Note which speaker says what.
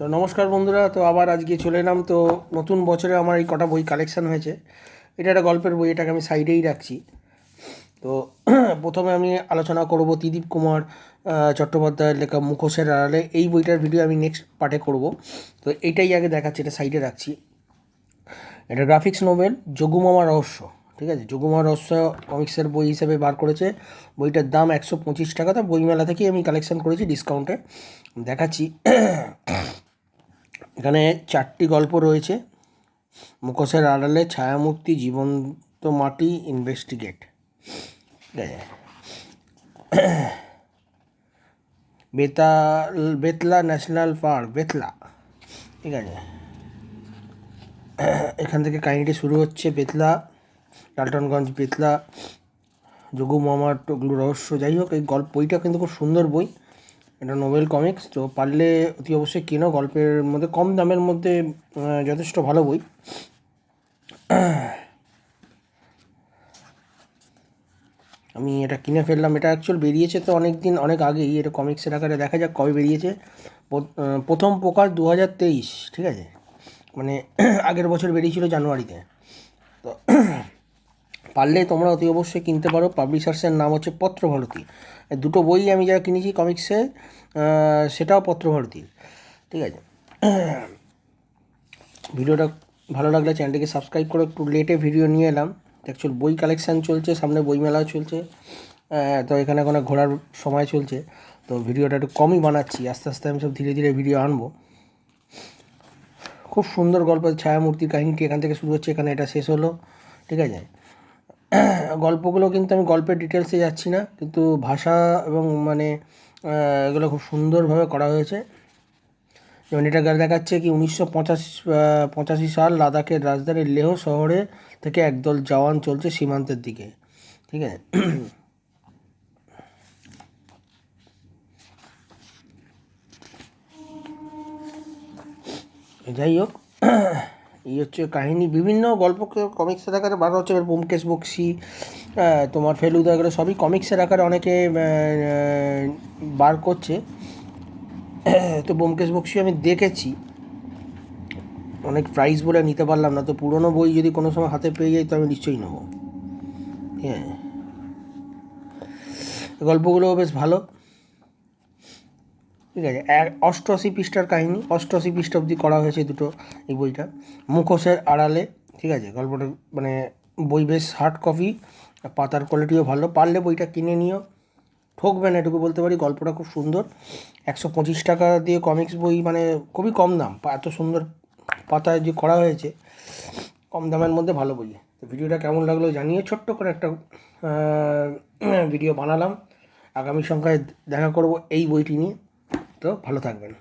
Speaker 1: তো নমস্কার বন্ধুরা, তো আবার আজকে চলে এলাম। তো নতুন বছরে আমার এই কটা বই কালেকশান হয়েছে। এটা একটা গল্পের বই, এটাকে আমি সাইডেই রাখছি। তো প্রথমে আমি আলোচনা করব ত্রিদীপ কুমার চট্টোপাধ্যায়ের লেখা মুখোশের আড়ালে। এই বইটার ভিডিও আমি নেক্সট পার্টে করব। তো এটাই আগে দেখাচ্ছি, এটা সাইডে রাখছি। এটা গ্রাফিক্স নোভেল যোগুমামা রহস্য, ঠিক আছে? যোগুমা রহস্য কমিক্সের বই হিসেবে বার করেছে। বইটার দাম একশো পঁচিশ টাকা। তো বইমেলা থেকেই আমি কালেকশন করেছি ডিসকাউন্টে দেখাচ্ছি। এখানে চারটি গল্প রয়েছে। মুখোশের আড়ালে ছায়ামূর্তি, জীবন্ত মাটি ইনভেস্টিগেট ঠিক আছে বেতাল, বেতলা ন্যাশনাল পার্ক, বেতলা। ঠিক আছে। এখান থেকে কাহিনিটি শুরু হচ্ছে বেতলা ডালটনগঞ্জ বেতলা যোগু মামার টগলু রহস্য। যাই হোক, এই গল্প, বইটা কিন্তু খুব সুন্দর বই। এটা নোবেল কমিক্স, তো পারলে অতি অবশ্যই কেনো গল্পের মধ্যে, কম দামের মধ্যে যথেষ্ট ভালো বই। আমি এটা কিনে ফেললাম, এটা অ্যাকচুয়াল বেরিয়েছে তো অনেক দিন অনেক আগেই, এটা কমিক্সের আকারে দেখা যাক কবে বেরিয়েছে। প্রথম প্রকাশ দু হাজার তেইশ, ঠিক আছে? মানে আগের বছর বেরিয়েছিল জানুয়ারিতে। তো পারলে তোমরা অতি অবশ্যই কিনতে পারো। পাবলিশার্সের নাম হচ্ছে পত্রভারতী। দুটো বই আমি যা কিনেছি কমিক্সে সেটাও পত্রভারতীর ঠিক আছে? ভিডিওটা ভালো লাগলে চ্যানেলটিকে সাবস্ক্রাইব করে একটু লেটে ভিডিও নিয়ে এলাম। অ্যাকচুয়াল বই কালেকশান চলছে, সামনে বইমেলাও চলছে। তো এখানে কোনো ঘোরার সময় চলছে। তো ভিডিওটা একটু কমই বানাচ্ছি। আস্তে আস্তে আমি সব ধীরে ধীরে ভিডিও আনব। খুব সুন্দর গল্প, ছায়ামূর্তির কাহিনীটি এখান থেকে শুরু হচ্ছে, এখানে এটা শেষ হলো। ঠিক আছে? গল্পগুলো কিন্তু আমি গল্পের ডিটেলসে যাচ্ছি না, কিন্তু ভাষা এবং মানে এগুলো খুব সুন্দরভাবে করা হয়েছে। যেমন এটা দেখাচ্ছে কি উনিশশো পঁচাশি পঁচাশি সাল লাদাখের রাজধানী লেহ শহরে থেকে একদল জওয়ান চলছে সীমান্তের দিকে, ঠিক আছে? যাই হোক। এই হচ্ছে কাহিনী। বিভিন্ন গল্প কমিক্সের আকারে বার হচ্ছে। এবার ব্যোমকেশ বক্সি তোমার ফেলুদা এগুলো সবই কমিক্সের আকারে অনেকে বার করছে। তো ব্যোমকেশ বক্সি আমি দেখেছি। অনেক প্রাইস বলে নিতে পারলাম না। তো পুরনো বই যদি কোনো সময় হাতে পেয়ে যাই, তো আমি নিশ্চয়ই নেব। হ্যাঁ। গল্পগুলো বেশ ভালো। ঠিক আছে। অষ্টআশি পৃষ্ঠার কাহিনী। অষ্টআশি পৃষ্ঠা অবধি করা হয়েছে দুটো এই বইটা। মুখোশের আড়ালে, ঠিক আছে, গল্পটা মানে বই বেশ হার্ড কপি পাতার কোয়ালিটিও ভালো। পারলে বইটা কিনে নিও। ঠকবে না, এটুকু বলতে পারি। গল্পটা খুব সুন্দর। একশো পঁচিশ টাকা দিয়ে কমিক্স বই মানে খুবই কম দাম। এত সুন্দর পাতায় যে করা হয়েছে, কম দামের মধ্যে ভালো বই। তো ভিডিওটা কেমন লাগল জানিয়ে ছোট্ট করে একটা ভিডিও বানালাম। আগামী সংখ্যায় দেখা করব এই বইটি নিয়ে। তো ভালো থাকবেন